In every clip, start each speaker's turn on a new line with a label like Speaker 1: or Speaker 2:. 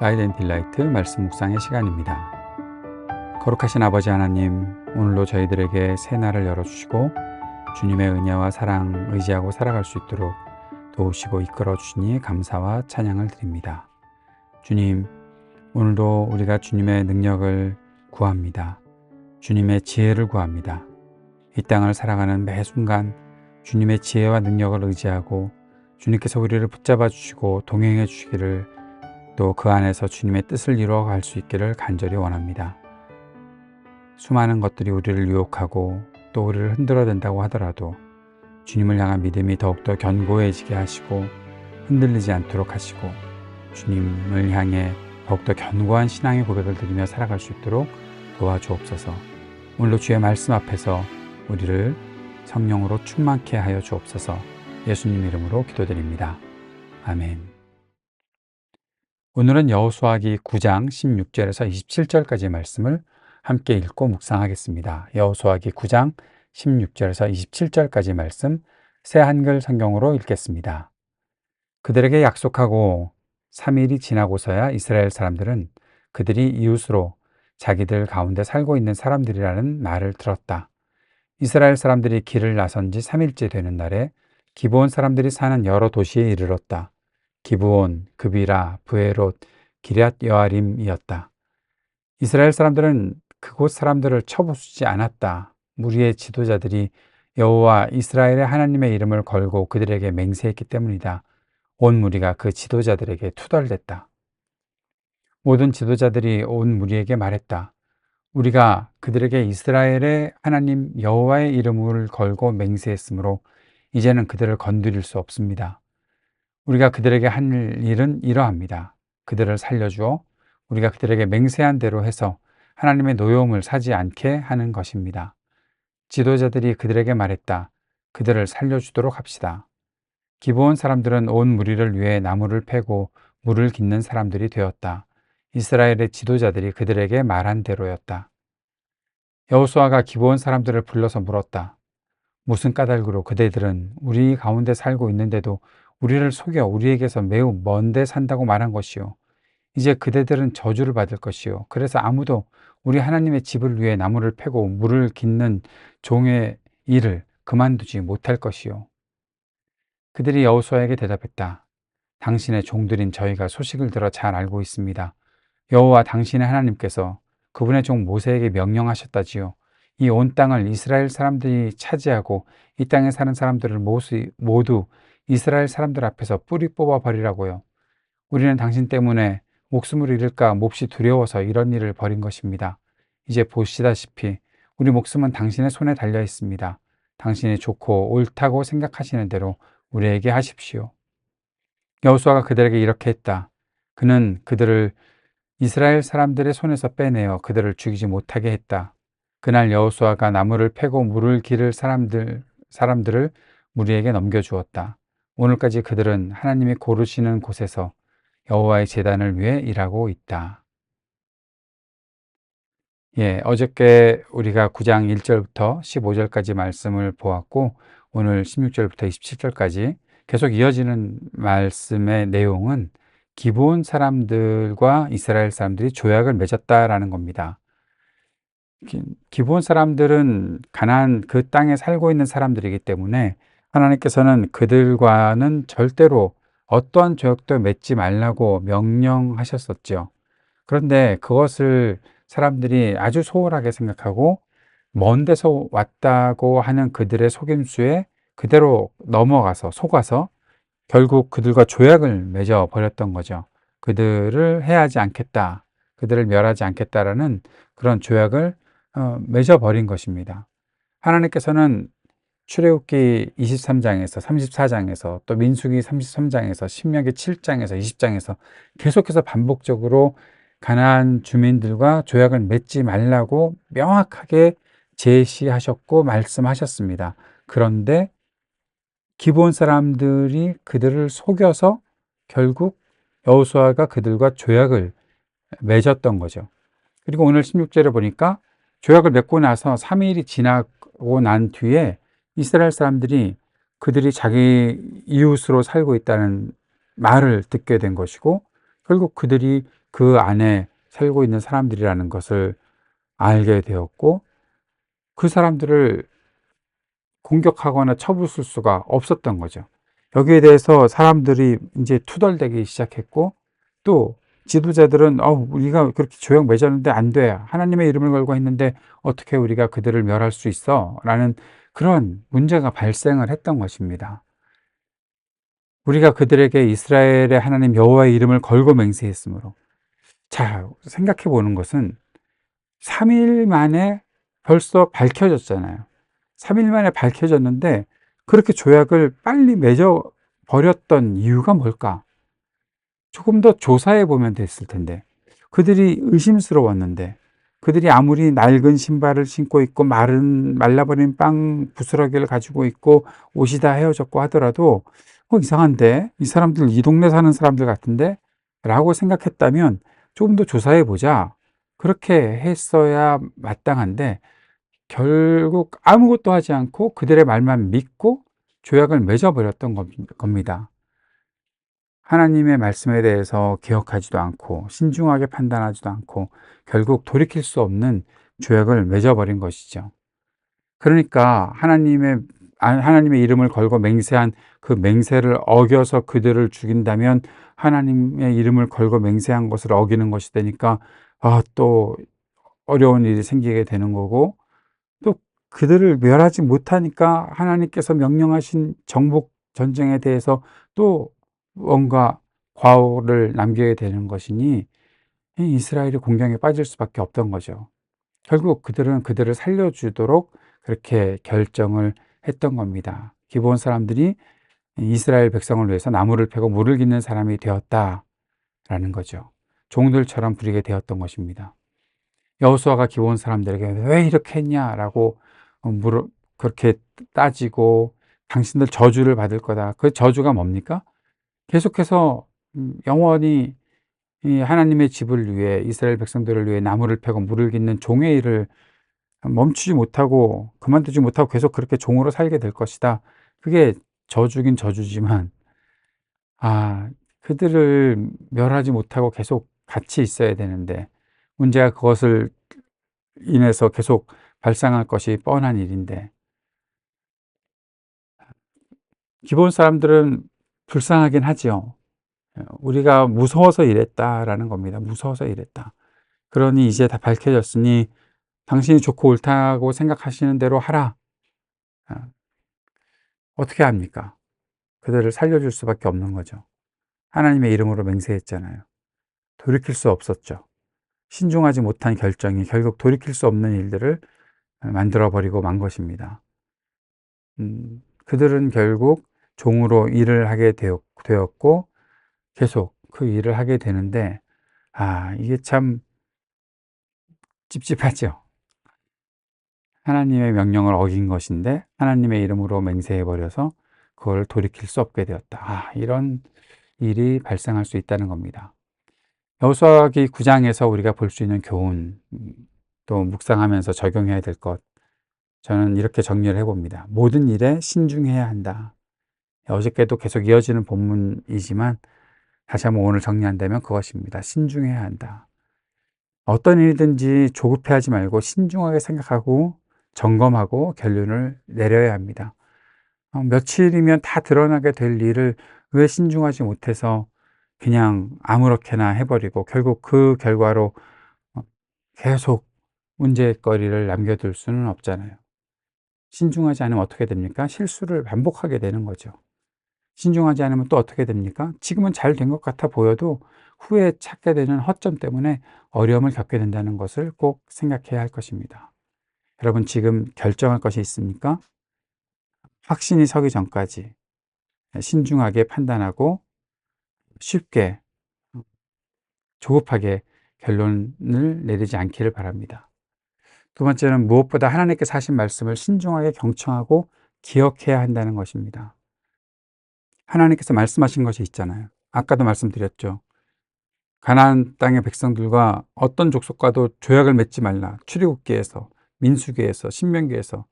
Speaker 1: 가이덴 딜라이트 말씀 묵상의 시간입니다. 거룩하신 아버지 하나님, 오늘도 저희들에게 새 날을 열어주시고 주님의 은혜와 사랑 의지하고 살아갈 수 있도록 도우시고 이끌어 주시니 감사와 찬양을 드립니다. 주님, 오늘도 우리가 주님의 능력을 구합니다. 주님의 지혜를 구합니다. 이 땅을 살아가는 매 순간 주님의 지혜와 능력을 의지하고 주님께서 우리를 붙잡아 주시고 동행해 주시기를 또 그 안에서 주님의 뜻을 이루어 갈 수 있기를 간절히 원합니다. 수많은 것들이 우리를 유혹하고 또 우리를 흔들어 댄다고 하더라도 주님을 향한 믿음이 더욱더 견고해지게 하시고 흔들리지 않도록 하시고 주님을 향해 더욱더 견고한 신앙의 고백을 드리며 살아갈 수 있도록 도와주옵소서. 오늘도 주의 말씀 앞에서 우리를 성령으로 충만케 하여 주옵소서. 예수님 이름으로 기도드립니다. 아멘. 오늘은 여호수아기 9장 16절에서 27절까지 말씀을 함께 읽고 묵상하겠습니다. 여호수아기 9장 16절에서 27절까지 말씀 새 한글 성경으로 읽겠습니다. 그들에게 약속하고 3일이 지나고서야 이스라엘 사람들은 그들이 이웃으로 자기들 가운데 살고 있는 사람들이라는 말을 들었다. 이스라엘 사람들이 길을 나선 지 3일째 되는 날에 기브온 사람들이 사는 여러 도시에 이르렀다. 기브온, 그비라, 브에롯, 기럇 여아림이었다. 이스라엘 사람들은 그곳 사람들을 쳐부수지 않았다. 무리의 지도자들이 여호와 이스라엘의 하나님의 이름을 걸고 그들에게 맹세했기 때문이다. 온 무리가 그 지도자들에게 투덜댔다. 모든 지도자들이 온 무리에게 말했다. 우리가 그들에게 이스라엘의 하나님 여호와의 이름을 걸고 맹세했으므로 이제는 그들을 건드릴 수 없습니다. 우리가 그들에게 할 일은 이러합니다. 그들을 살려주어 우리가 그들에게 맹세한 대로 해서 하나님의 노여움을 사지 않게 하는 것입니다. 지도자들이 그들에게 말했다. 그들을 살려주도록 합시다. 기브온 사람들은 온 무리를 위해 나무를 패고 물을 깃는 사람들이 되었다. 이스라엘의 지도자들이 그들에게 말한 대로였다. 여호수아가 기브온 사람들을 불러서 물었다. 무슨 까닭으로 그대들은 우리 가운데 살고 있는데도 우리를 속여 우리에게서 매우 먼데 산다고 말한 것이요. 이제 그대들은 저주를 받을 것이요. 그래서 아무도 우리 하나님의 집을 위해 나무를 패고 물을 깃는 종의 일을 그만두지 못할 것이요. 그들이 여호수아에게 대답했다. 당신의 종들인 저희가 소식을 들어 잘 알고 있습니다. 여호와 당신의 하나님께서 그분의 종 모세에게 명령하셨다지요. 이 온 땅을 이스라엘 사람들이 차지하고 이 땅에 사는 사람들을 모두 이스라엘 사람들 앞에서 뿌리 뽑아 버리라고요. 우리는 당신 때문에 목숨을 잃을까 몹시 두려워서 이런 일을 벌인 것입니다. 이제 보시다시피 우리 목숨은 당신의 손에 달려 있습니다. 당신이 좋고 옳다고 생각하시는 대로 우리에게 하십시오. 여호수아가 그들에게 이렇게 했다. 그는 그들을 이스라엘 사람들의 손에서 빼내어 그들을 죽이지 못하게 했다. 그날 여호수아가 나무를 패고 물을 기를 사람들 사람들을 무리에게 넘겨 주었다. 오늘까지 그들은 하나님이 고르시는 곳에서 여호와의 제단을 위해 일하고 있다. 예, 어저께 우리가 9장 1절부터 15절까지 말씀을 보았고 오늘 16절부터 27절까지 계속 이어지는 말씀의 내용은 기본 사람들과 이스라엘 사람들이 조약을 맺었다라는 겁니다. 기본 사람들은 가나안 그 땅에 살고 있는 사람들이기 때문에 하나님께서는 그들과는 절대로 어떠한 조약도 맺지 말라고 명령하셨었죠. 그런데 그것을 사람들이 아주 소홀하게 생각하고 먼 데서 왔다고 하는 그들의 속임수에 그대로 넘어가서 속아서 결국 그들과 조약을 맺어 버렸던 거죠. 그들을 해하지 않겠다. 그들을 멸하지 않겠다라는 그런 조약을 어, 맺어 버린 것입니다. 하나님께서는 출애굽기 23장에서 34장에서 또 민수기 33장에서 신명기 7장에서 20장에서 계속해서 반복적으로 가나안 주민들과 조약을 맺지 말라고 명확하게 제시하셨고 말씀하셨습니다. 그런데 기본 사람들이 그들을 속여서 결국 여호수아가 그들과 조약을 맺었던 거죠. 그리고 오늘 16절에 보니까 조약을 맺고 나서 3일이 지나고 난 뒤에 이스라엘 사람들이 그들이 자기 이웃으로 살고 있다는 말을 듣게 된 것이고 결국 그들이 그 안에 살고 있는 사람들이라는 것을 알게 되었고 그 사람들을 공격하거나 쳐부술 수가 없었던 거죠. 여기에 대해서 사람들이 이제 투덜대기 시작했고 또 지도자들은 어 우리가 그렇게 조약 맺었는데 안 돼. 하나님의 이름을 걸고 했는데 어떻게 우리가 그들을 멸할 수 있어? 라는 그런 문제가 발생을 했던 것입니다. 우리가 그들에게 이스라엘의 하나님 여호와의 이름을 걸고 맹세했으므로 자, 생각해 보는 것은 3일 만에 벌써 밝혀졌잖아요. 3일 만에 밝혀졌는데 그렇게 조약을 빨리 맺어 버렸던 이유가 뭘까? 조금 더 조사해 보면 됐을 텐데 그들이 의심스러웠는데 그들이 아무리 낡은 신발을 신고 있고 마른 말라버린 빵 부스러기를 가지고 있고 옷이 다 헤어졌고 하더라도 어 이상한데? 이 사람들 이 동네 사는 사람들 같은데? 라고 생각했다면 조금 더 조사해 보자. 그렇게 했어야 마땅한데 결국 아무것도 하지 않고 그들의 말만 믿고 조약을 맺어버렸던 겁니다. 하나님의 말씀에 대해서 기억하지도 않고 신중하게 판단하지도 않고 결국 돌이킬 수 없는 조약을 맺어버린 것이죠. 그러니까 하나님의 하나님의 이름을 걸고 맹세한 그 맹세를 어겨서 그들을 죽인다면 하나님의 이름을 걸고 맹세한 것을 어기는 것이 되니까 아, 또 어려운 일이 생기게 되는 거고 또 그들을 멸하지 못하니까 하나님께서 명령하신 정복 전쟁에 대해서 또 뭔가 과오를 남겨야 되는 것이니 이스라엘이 공경에 빠질 수밖에 없던 거죠. 결국 그들은 그들을 살려주도록 그렇게 결정을 했던 겁니다. 기본 사람들이 이스라엘 백성을 위해서 나무를 패고 물을 깃는 사람이 되었다라는 거죠. 종들처럼 부리게 되었던 것입니다. 여호수아가 기본 사람들에게 왜 이렇게 했냐라고 물어 그렇게 따지고 당신들 저주를 받을 거다. 그 저주가 뭡니까? 계속해서 음, 영원히 하나님의 집을 위해 이스라엘 백성들을 위해 나무를 패고 물을 깃는 종의 일을 멈추지 못하고 그만두지 못하고 계속 그렇게 종으로 살게 될 것이다. 그게 저주긴 저주지만 아 그들을 멸하지 못하고 계속 같이 있어야 되는데 문제가 그것을 인해서 계속 발생할 것이 뻔한 일인데 기본 사람들은 불쌍하긴 하지요. 우리가 무서워서 이랬다라는 겁니다. 무서워서 이랬다. 그러니 이제 다 밝혀졌으니 당신이 좋고 옳다고 생각하시는 대로 하라. 아, 어떻게 합니까? 그들을 살려줄 수밖에 없는 거죠. 하나님의 이름으로 맹세했잖아요. 돌이킬 수 없었죠. 신중하지 못한 결정이 결국 돌이킬 수 없는 일들을 만들어버리고 만 것입니다. 음, 그들은 결국 종으로 일을 하게 되었고 계속 그 일을 하게 되는데 아 이게 참 찝찝하죠. 하나님의 명령을 어긴 것인데 하나님의 이름으로 맹세해 버려서 그걸 돌이킬 수 없게 되었다. 아, 이런 일이 발생할 수 있다는 겁니다. 여호수아기 9장에서 우리가 볼 수 있는 교훈 또 묵상하면서 적용해야 될 것 저는 이렇게 정리를 해봅니다. 모든 일에 신중해야 한다. 어저께도 계속 이어지는 본문이지만 다시 한번 오늘 정리한다면 그것입니다. 신중해야 한다. 어떤 일이든지 조급해하지 말고 신중하게 생각하고 점검하고 결론을 내려야 합니다. 어, 며칠이면 다 드러나게 될 일을 왜 신중하지 못해서 그냥 아무렇게나 해버리고 결국 그 결과로 어, 계속 문제거리를 남겨둘 수는 없잖아요. 신중하지 않으면 어떻게 됩니까? 실수를 반복하게 되는 거죠. 신중하지 않으면 또 어떻게 됩니까? 지금은 잘 된 것 같아 보여도 후에 찾게 되는 허점 때문에 어려움을 겪게 된다는 것을 꼭 생각해야 할 것입니다. 여러분 지금 결정할 것이 있습니까? 확신이 서기 전까지 신중하게 판단하고 쉽게 조급하게 결론을 내리지 않기를 바랍니다. 두 번째는 무엇보다 하나님께서 하신 말씀을 신중하게 경청하고 기억해야 한다는 것입니다. 하나님께서 말씀하신 것이 있잖아요. 아까도 말씀드렸죠. 가나안 땅의 백성들과 어떤 족속과도 조약을 맺지 말라. 출애굽기에서, 민수기에서, 신명기에서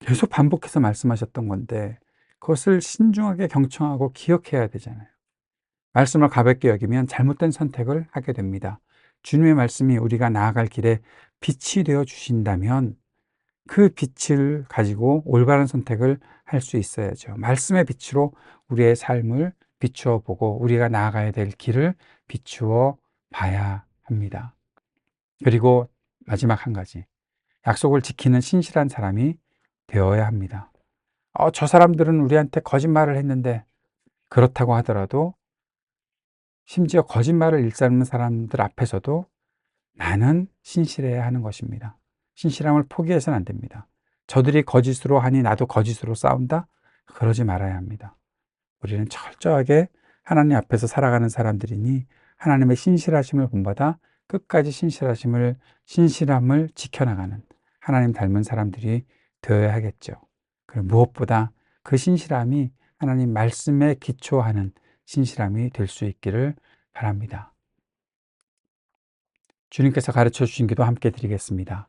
Speaker 1: 계속 반복해서 말씀하셨던 건데 그것을 신중하게 경청하고 기억해야 되잖아요. 말씀을 가볍게 여기면 잘못된 선택을 하게 됩니다. 주님의 말씀이 우리가 나아갈 길에 빛이 되어 주신다면 그 빛을 가지고 올바른 선택을 할 수 있어야죠. 말씀의 빛으로 우리의 삶을 비추어 보고 우리가 나아가야 될 길을 비추어 봐야 합니다. 그리고 마지막 한 가지. 약속을 지키는 신실한 사람이 되어야 합니다. 어, 저 사람들은 우리한테 거짓말을 했는데 그렇다고 하더라도 심지어 거짓말을 일삼는 사람들 앞에서도 나는 신실해야 하는 것입니다. 신실함을 포기해서는 안 됩니다. 저들이 거짓으로 하니 나도 거짓으로 싸운다? 그러지 말아야 합니다. 우리는 철저하게 하나님 앞에서 살아가는 사람들이니 하나님의 신실하심을 본받아 끝까지 신실하심을 신실함을 지켜나가는 하나님 닮은 사람들이 되어야 하겠죠. 그리고 무엇보다 그 신실함이 하나님 말씀에 기초하는 신실함이 될 수 있기를 바랍니다. 주님께서 가르쳐 주신 기도 함께 드리겠습니다.